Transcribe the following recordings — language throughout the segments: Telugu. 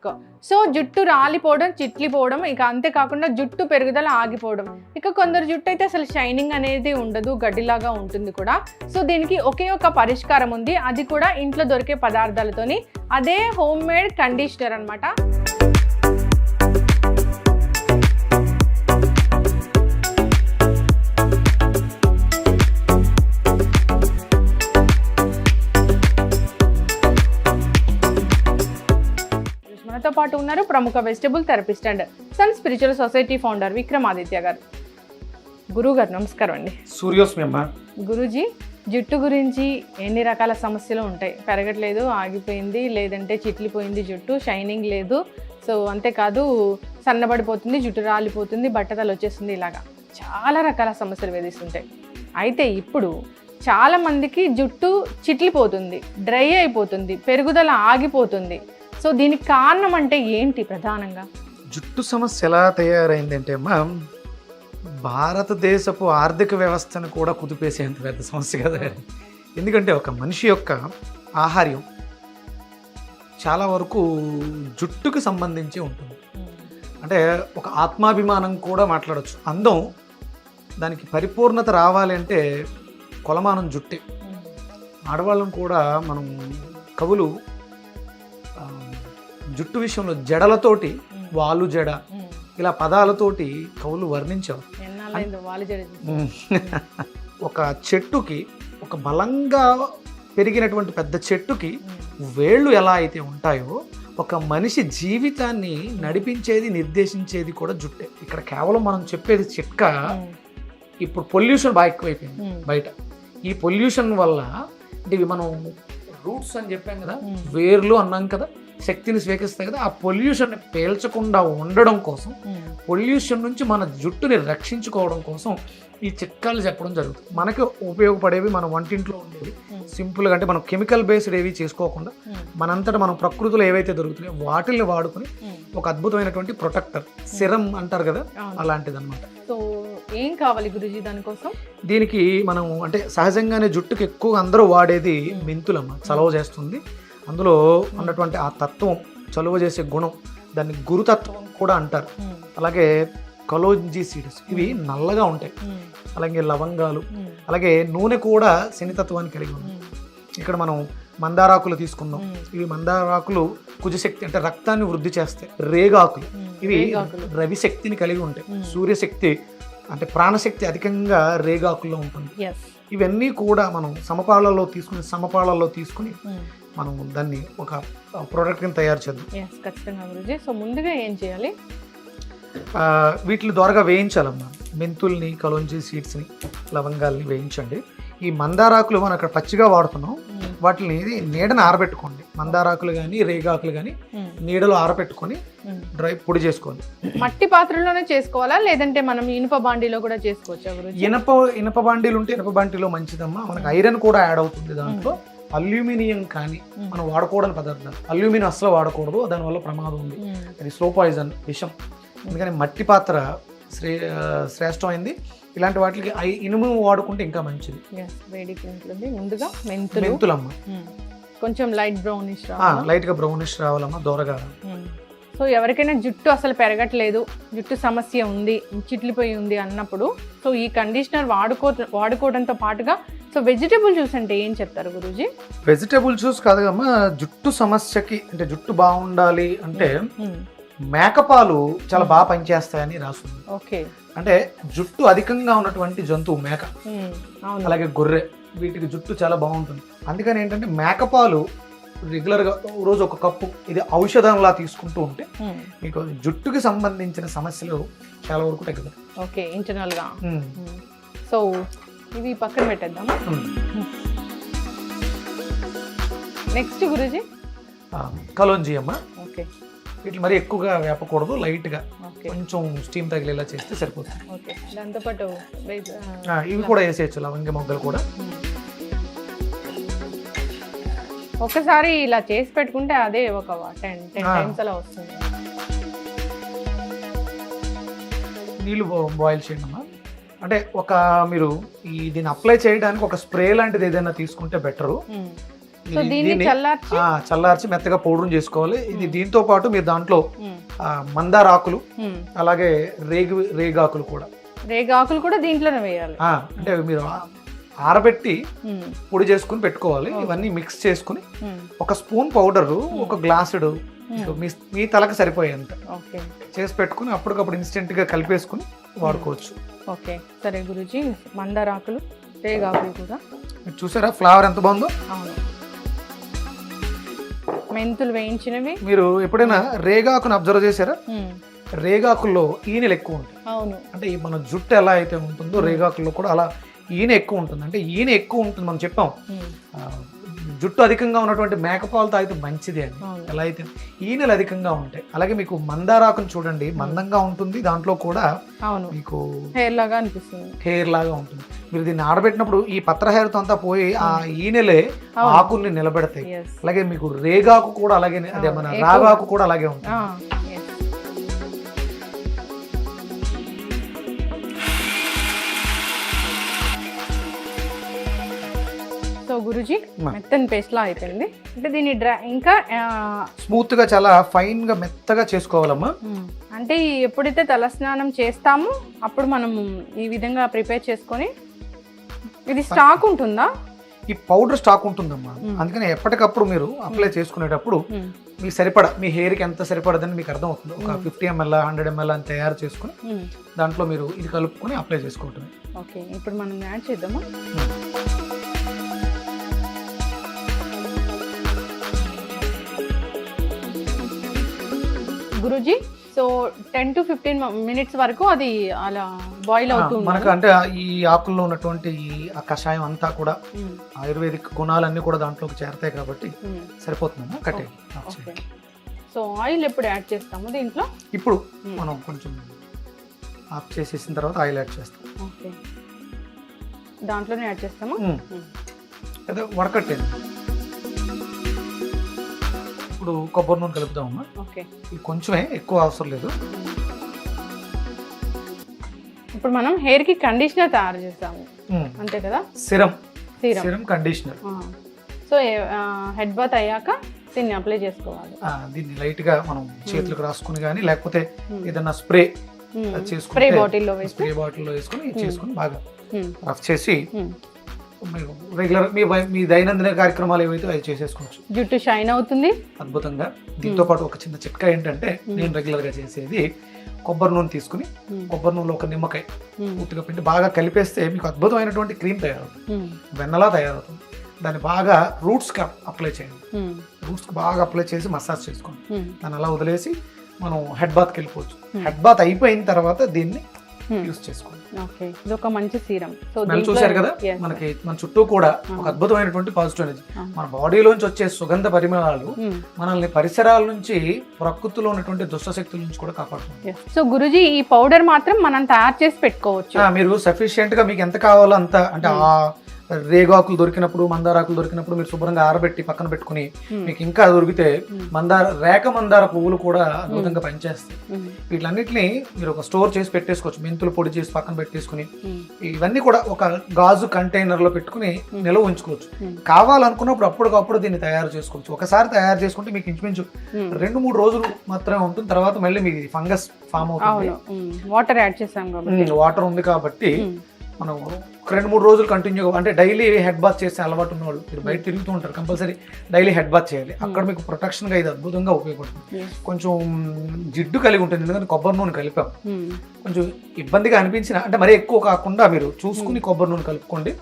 మటుకు సో జుట్టు రాలిపోవడం చిట్లిపోవడం ఇక అంతేకాకుండా జుట్టు పెరుగుదల ఆగిపోవడం. ఇక కొందరు జుట్టు అయితే అసలు షైనింగ్ అనేది ఉండదు గడ్డిలాగా ఉంటుంది కూడా. సో దీనికి ఒకే ఒక పరిష్కారం ఉంది. అది కూడా ఇంట్లో దొరికే పదార్థాలతోని. అదే హోమ్ మేడ్ కండిషనర్ అనమాట మనతో పాటు ఉన్నారు ప్రముఖ vegetable therapist and sun spiritual society founder Vikramaditya garu. గురువు గారు నమస్కారం అండి. సూర్యోస్మి అమ్మ. గురూజీ జుట్టు గురించి ఎన్ని రకాల సమస్యలు ఉంటాయి? పెరగట్లేదు ఆగిపోయింది లేదంటే చిట్లిపోయింది జుట్టు షైనింగ్ లేదు. సో అంతేకాదు సన్నబడిపోతుంది జుట్టు రాలిపోతుంది బట్టతలు వచ్చేస్తుంది ఇలాగా. చాలా రకాల సమస్యలు వేధిస్తుంటాయి. అయితే ఇప్పుడు చాలా మందికి జుట్టు చిట్లిపోతుంది డ్రై అయిపోతుంది పెరుగుదల ఆగిపోతుంది. సో దీనికి కారణం అంటే ఏంటి ప్రధానంగా? జుట్టు సమస్య ఎలా తయారైందంటే అమ్మ భారతదేశపు ఆర్థిక వ్యవస్థను కూడా కుదిపేసేంత పెద్ద సమస్య కదా. ఎందుకంటే ఒక మనిషి యొక్క ఆహార్యం చాలా వరకు జుట్టుకు సంబంధించి ఉంటుంది. అంటే ఒక ఆత్మాభిమానం కూడా మాట్లాడొచ్చు. అందం దానికి పరిపూర్ణత రావాలి అంటే కొలమానం జుట్టే. ఆడవాళ్ళం కూడా మనం కవులు జుట్టు విషయంలో జడలతోటి వాలు జడ ఇలా పదాలతోటి కవులు జడ ఒక చెట్టుకి ఒక బలంగా పెరిగినటువంటి పెద్ద చెట్టుకి వేళ్ళు ఎలా అయితే ఉంటాయో ఒక మనిషి జీవితాన్ని నడిపించేది నిర్దేశించేది కూడా జుట్టే. ఇక్కడ కేవలం మనం చెప్పేది చిట్కా ఇప్పుడు పొల్యూషన్ బాగా ఎక్కువైపోయింది బయట. ఈ పొల్యూషన్ వల్ల అంటే ఇవి మనం రూట్స్ అని చెప్పాం కదా వేర్లు అన్నాం కదా శక్తిని స్వీకరిస్తాయి కదా ఆ పొల్యూషన్ పేల్చకుండా ఉండడం కోసం పొల్యూషన్ నుంచి మన జుట్టుని రక్షించుకోవడం కోసం ఈ చిట్కాలు చెప్పడం జరుగుతుంది. మనకి ఉపయోగపడేవి మన వంటింట్లో ఉండేవి. సింపుల్గా అంటే మనం కెమికల్ బేస్డ్ ఏవి చేసుకోకుండా మనంతటా మనం ప్రకృతిలో ఏవైతే దొరుకుతున్నాయో వాటిల్ని వాడుకొని ఒక అద్భుతమైనటువంటి ప్రొటెక్టర్ సిరం అంటారు కదా అలాంటిది అనమాట సో ఏం కావాలి గురుజీ దానికోసం? దీనికి మనం అంటే సహజంగానే జుట్టుకి ఎక్కువ అందరూ వాడేది మెంతులమ్మ చలవ చేస్తుంది. అందులో ఉన్నటువంటి ఆ తత్వం చలువ చేసే గుణం దాన్ని గురుతత్వం కూడా అంటారు. అలాగే కలోంజీ సీడ్స్ ఇవి నల్లగా ఉంటాయి. అలాగే లవంగాలు అలాగే నూనె కూడా శనితత్వాన్ని కలిగి ఉంది. ఇక్కడ మనం మందారాకులు తీసుకున్నాం ఇవి మందారాకులు కుజశక్తి అంటే రక్తాన్ని వృద్ధి చేస్తాయి. రేగాకులు. ఇవి రేగాకులు. రవి శక్తిని కలిగి ఉంటాయి. సూర్యశక్తి అంటే ప్రాణశక్తి అధికంగా రేగాకుల్లో ఉంటుంది. ఇవన్నీ కూడా మనం సమపాళల్లో తీసుకుని సమపాళల్లో తీసుకుని మనం దాన్ని ఒక ప్రోడక్ట్ కింద తయారు చేద్దాం. ఖచ్చితంగా గురుజీ. సో ముందుగా ఏం చేయాలి? వీటిని దోరగా వేయించాలమ్మా మెంతుల్ని కలోంజీ సీడ్స్ని లవంగాల్ని వేయించండి. ఈ మందారాకులు మనం అక్కడ పచ్చిగా వాడుతున్నాం. వాటిని నీడని ఆరబెట్టుకోండి. మందారాకులు కానీ రేగాకులు కానీ నీడలో ఆరబెట్టుకొని డ్రై పొడి చేసుకోండి. మట్టి పాత్రలోనే చేసుకోవాలా? లేదంటే మనం ఇనుప బాండీలో కూడా చేసుకోవచ్చా ఇనప ఇనప బాండీలు ఉంటే ఇనప బాండీలో మంచిదమ్మా. మనకు ఐరన్ కూడా యాడ్ అవుతుంది దాంట్లో. అల్యూమినియం కానీ మనం వాడకూడని పదార్థాలు. అల్యూమినియం అసలు వాడకూడదు దానివల్ల ప్రమాదం ఉంది. అది స్లో పాయిజన్ విషం. అందుకని మట్టి పాత్ర శ్రే శ్రేష్టమైంది. ఇలాంటి వాటికి ఐ ఇనుము వాడుకుంటే ఇంకా మంచిది. ఎస్ వేడికి ఉంటుంది ముందుగా మెంతులు. మెంతులమ్మ. మ్మ్. కొంచెం లైట్ బ్రౌనిష్ ఆ, లైట్గా బ్రౌనిష్ రావాలమ్మా దోరగా. సో ఎవరికైనా జుట్టు అసలు పెరగట్లేదు జుట్టు సమస్య ఉంది చిట్లిపోయి ఉంది అన్నప్పుడు సో ఈ కండిషనర్ వాడుకో వాడుకోవడంతో పాటుగా సో వెజిటేబుల్ జ్యూస్ అంటే ఏం చెప్తారు గురూజీ? వెజిటేబుల్ జ్యూస్ కాదుగమ్మా జుట్టు సమస్యకి అంటే జుట్టు బాగుండాలి అంటే మేకపాలు చాలా బాగా పనిచేస్తాయని రాస్తుంది ఓకే. అంటే జుట్టు అధికంగా ఉన్నటువంటి జంతువు మేక. అవును. అలాగే గొర్రె వీటికి జుట్టు చాలా బాగుంటుంది. అందుకని ఏంటంటే మేకపాలు రెగ్యులర్గా రోజు ఒక కప్పు ఇది ఔషధంలా తీసుకుంటూ ఉంటే. మీకు జుట్టుకి సంబంధించిన సమస్యలు చాలా వరకు తగ్గుతాయి. ఓకే ఇంటర్నల్గా ఉమ్. మ్మ్. సో ఇవి పక్కన పెట్టేద్దామా. నెక్స్ట్ గురూజీ? కలోంజీ అమ్మ. ఓకే. వీటిని మరి ఎక్కువగా వేపకూడదు లైట్గా. కొంచెం స్టీమ్ తగిలేలా చేస్తే సరిపోతుంది. ఓకే. దాంతోపాటు ఇవి కూడా వేసేయచ్చు లవంగ మొగ్గలు కూడా. ఒకసారి ఇలా చేసి పెట్టుకుంటే అదే ఒక టెన్ టెన్. టైమ్స్ అలా వస్తుంది. నీళ్ళు బాయిల్ చేయండి అమ్మా. అంటే ఒక మీరు ఈ దీన్ని అప్లై చేయడానికి ఒక స్ప్రే లాంటిది ఏదైనా తీసుకుంటే బెటరు. దీన్ని చల్లార్చి? మెత్తగా పౌడర్ చేసుకోవాలి. ఇది దీంతో పాటు మీరు దాంట్లో మందార ఆకులు. అలాగే రేగు రేగాకులు కూడా. రేగు ఆకులు కూడా దీంట్లోనే వేయాలి. అంటే మీరు ఆరబెట్టి పొడి చేసుకుని పెట్టుకోవాలి. ఇవన్నీ మిక్స్ చేసుకుని ఒక స్పూన్ పౌడర్ ఒక గ్లాసుడు మీ మీ తలకు సరిపోయేంత. చేసి పెట్టుకుని అప్పటికప్పుడు ఇన్స్టెంట్గా కలిపేసుకుని వాడుకోవచ్చు. ఓకే. సరే గురుజీ మందారాకులు రేగాకులు కూడా. మీరు చూసారా? ఫ్లవర్ ఎంత బాగుందో? అవును. మెంతులు వేయించినవి. మీరు ఎప్పుడైనా రేగాకును అబ్జర్వ్ చేశారా? రేగాకుల్లో ఈనెలు ఎక్కువ ఉంటాయి. అవును. అంటే ఈ మన జుట్టు ఎలా అయితే ఉంటుందో రేగాకుల్లో కూడా అలా ఈనె ఎక్కువ ఉంటుంది. అంటే ఈనె ఎక్కువ ఉంటుంది మనం చెప్పాం. జుట్టు అధికంగా ఉన్నటువంటి మేకపాలు తాగితే మంచిది అని అవును. ఎలా అయితే ఈనెలు అధికంగా ఉంటాయి. అలాగే మీకు మందారాకును చూడండి మందంగా ఉంటుంది. దాంట్లో కూడా మీకు హెయిర్ లాగా అనిపిస్తుంది. హెయిర్ లాగా ఉంటుంది. మీరు దీన్ని ఆడబెట్టినప్పుడు ఈ పత్ర హెయిర్తో అంతా పోయి ఆ ఈనెలే. ఆకుల్ని నిలబెడతాయి. అలాగే మీకు రేగాకు కూడా అలాగే అదే మన. రాగాకు కూడా అలాగే ఉంటుంది. సో గురుజీ. మెత్తని పేస్ట్ లా అయిపోయింది. అంటే దీన్ని డ్రై ఇంకా స్మూత్గా చాలా ఫైన్గా మెత్తగా చేసుకోవాలమ్మా. అంటే ఎప్పుడైతే తలస్నానం చేస్తామో అప్పుడు మనం ఈ విధంగా ప్రిపేర్ చేసుకొని ఇది స్టాక్ ఉంటుందా? ఈ పౌడర్ స్టాక్ ఉంటుందమ్మా. మ్మ్. అందుకని ఎప్పటికప్పుడు మీరు అప్లై చేసుకునేటప్పుడు మీకు సరిపడ మీ హెయిర్కి ఎంత సరిపడదని మీకు అర్థం అవుతుంది ఒక. ఫిఫ్టీ ఎంఎల్ హండ్రెడ్ ఎంఎల్ అని తయారు చేసుకుని దాంట్లో మీరు ఇది కలుపుకొని అప్లై చేసుకుంటుంది ఓకే ఇప్పుడు మనం యాడ్ చేద్దామా? Guruji. So ten to fifteen minutes వరకు అది అలా బాయిల్ అవుతుంది. మనకు అంటే ఈ ఆకుల్లో ఉన్నటువంటి ఈ ఆ కషాయం అంతా కూడా ఆయుర్వేదిక్ గుణాలన్నీ కూడా దాంట్లోకి చేరతాయి కాబట్టి సరిపోతుందమ్మా? కట్టే సో ఆయిల్ ఎప్పుడు యాడ్ చేస్తాము దీంట్లో? ఇప్పుడు. మనం కొంచెం ఆఫ్ చేసేసిన తర్వాత ఆయిల్ యాడ్ చేస్తాం. ఓకే. దాంట్లోనే యాడ్ చేస్తామా? అదే వడకట్టేది ఇప్పుడు కొబ్బరి నూనె కలుపుదామమ్మా ఓకే. ఇది కొంచెమే ఎక్కువ అవసరం లేదు. ఇప్పుడు మనం హెయిర్కి కండిషనర్ తయారు చేస్తాము. అంతే కదా? Serum. Serum. Serum conditioner. So head bath అయ్యాక దీన్ని అప్లై చేసుకోవాలి. ఆ, దీన్ని లైట్గా మనం చేతులకు రాసుకుని కానీ లేకపోతే. ఏదన్నా స్ప్రే ఉమ్, చేసుకుంటే స్ప్రే బాటిల్లో వేసి. స్ప్రే బాటిల్లో వేసుకుని చేసుకుని బాగా ఉమ్, రఫ్ చేసి ఉమ్. రెగ్యులర్ మీ మీ దైనందిన కార్యక్రమాలు ఏవైతే అవి చేసేసుకోవచ్చు. జుట్టు షైన్ అవుతుంది. అద్భుతంగా. దీంతో పాటు ఒక చిన్న చిట్కా ఏంటంటే నేను రెగ్యులర్గా చేసేది కొబ్బరి నూనె తీసుకుని కొబ్బరి నూనెలో ఒక నిమ్మకాయ పూర్తిగా పిండి బాగా కలిపేస్తే మీకు అద్భుతమైనటువంటి క్రీమ్ తయారవుతుంది. వెన్నలా తయారవుతుంది. దాన్ని బాగా రూట్స్కి అప్లై చేయండి. రూట్స్కి బాగా అప్లై చేసి మసాజ్ చేసుకోండి. దాన్ని అలా వదిలేసి మనం హెడ్ బాత్కి వెళ్ళిపోవచ్చు. హెడ్ బాత్ అయిపోయిన తర్వాత దీన్ని. యూస్ చేసుకోండి. ఓకే. ఇది ఒక మంచి సీరం. సో దీంట్లో- చూశారు కదా? మనకి మన చుట్టూ కూడా ఒక అద్భుతమైనటువంటి పాజిటివ్ ఎనర్జీ. మన బాడీలోంచి వచ్చే సుగంధ పరిమళాలు ఉమ్, మనల్ని పరిసరాల నుంచి ప్రకృతిలో ఉన్నటువంటి దుష్ట శక్తుల నుంచి కూడా కాపాడుతుంది. సో గురుజీ ఈ పౌడర్ మాత్రం మనం తయారు చేసి పెట్టుకోవచ్చు. మీరు సఫిషియెంట్గా మీకు ఎంత కావాలో అంత అంటే ఆ రేగాకులు దొరికినప్పుడు మందారాకులు దొరికినప్పుడు మీరు శుభ్రంగా ఆరబెట్టి పక్కన పెట్టుకుని మీకు ఇంకా దొరికితే. మందార రేఖ మందార పువ్వులు కూడా అద్భుతంగా పనిచేస్తాయి. వీటిలన్నిటిని మీరు ఒక స్టోర్ చేసి పెట్టేసుకోవచ్చు. మెంతులు పొడి చేసి పక్కన పెట్టేసుకుని ఇవన్నీ కూడా ఒక గాజు కంటైనర్లో పెట్టుకుని నిల్వ ఉంచుకోవచ్చు. కావాలనుకున్నప్పుడు అప్పటికప్పుడు దీన్ని తయారు చేసుకోవచ్చు. ఒకసారి తయారు చేసుకుంటే మీకు ఇంచుమించు. రెండు మూడు రోజులు మాత్రమే ఉంటుంది. తర్వాత మళ్ళీ మీకు ఫంగస్ ఫామ్ అవుతుంది. వాటర్ యాడ్ చేసాం వాటర్ ఉంది కాబట్టి మనం ఒక రెండు మూడు రోజులు కంటిన్యూగా అంటే డైలీ హెడ్ బాత్ చేసే అలవాటు ఉన్న వాళ్ళు మీరు బయట తిరుగుతూ ఉంటారు కంపల్సరీ డైలీ హెడ్ బాత్ చేయాలి. అక్కడ మీకు ప్రొటెక్షన్గా ఇది అద్భుతంగా ఉపయోగపడుతుంది. కొంచెం జిడ్డు కలిగి ఉంటుంది ఎందుకంటే కొబ్బరి నూనె కలిపాం. ఉమ్, కొంచెం ఇబ్బందిగా అనిపించిన అంటే మరీ ఎక్కువ కాకుండా మీరు చూసుకుని కొబ్బరి నూనె కలుపుకోండి.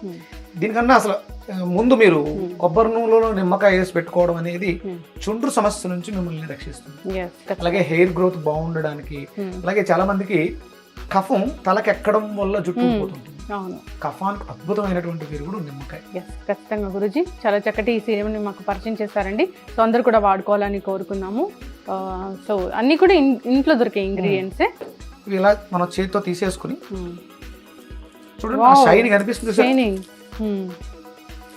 దీనికన్నా అసలు ముందు మీరు కొబ్బరి నూనెలో నిమ్మకాయ వేసి పెట్టుకోవడం అనేది. చుండ్రు సమస్య నుంచి మిమ్మల్ని రక్షిస్తుంది. అలాగే హెయిర్ గ్రోత్ బాగుండడానికి అలాగే చాలా మందికి కఫం తలకెక్కడం వల్ల జుట్టు Hmm. అవును. కఫానికి అద్భుతమైనటువంటి విరుగుడు నిమ్మకాయ. ఎస్ ఖచ్చితంగా గురుజీ. చాలా చక్కటి ఈ సీరంని మాకు పరిచయం చేశారండి. సో అందరు కూడా వాడుకోవాలని కోరుకున్నాము. సో అన్నీ కూడా ఇన్- ఇంట్లో దొరికే ఇంగ్రీడియంట్సే ఇలా మనం చేతితో తీసేసుకుని చూడండి Wow. షైనింగ్ అనిపిస్తుంది షైనింగ్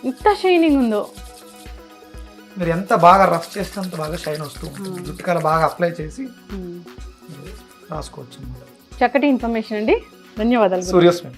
ఇంత షైనింగ్ ఉందో. మీరు ఎంత బాగా రఫ్ చేస్తే అంత బాగా షైన్ వస్తూ ఉంటుంది. జుట్టుకల బాగా అప్లై చేసి రాసుకోవచ్చు చక్కటి ఇన్ఫర్మేషన్ అండి. ధన్యవాదాలు. సూర్యస్మి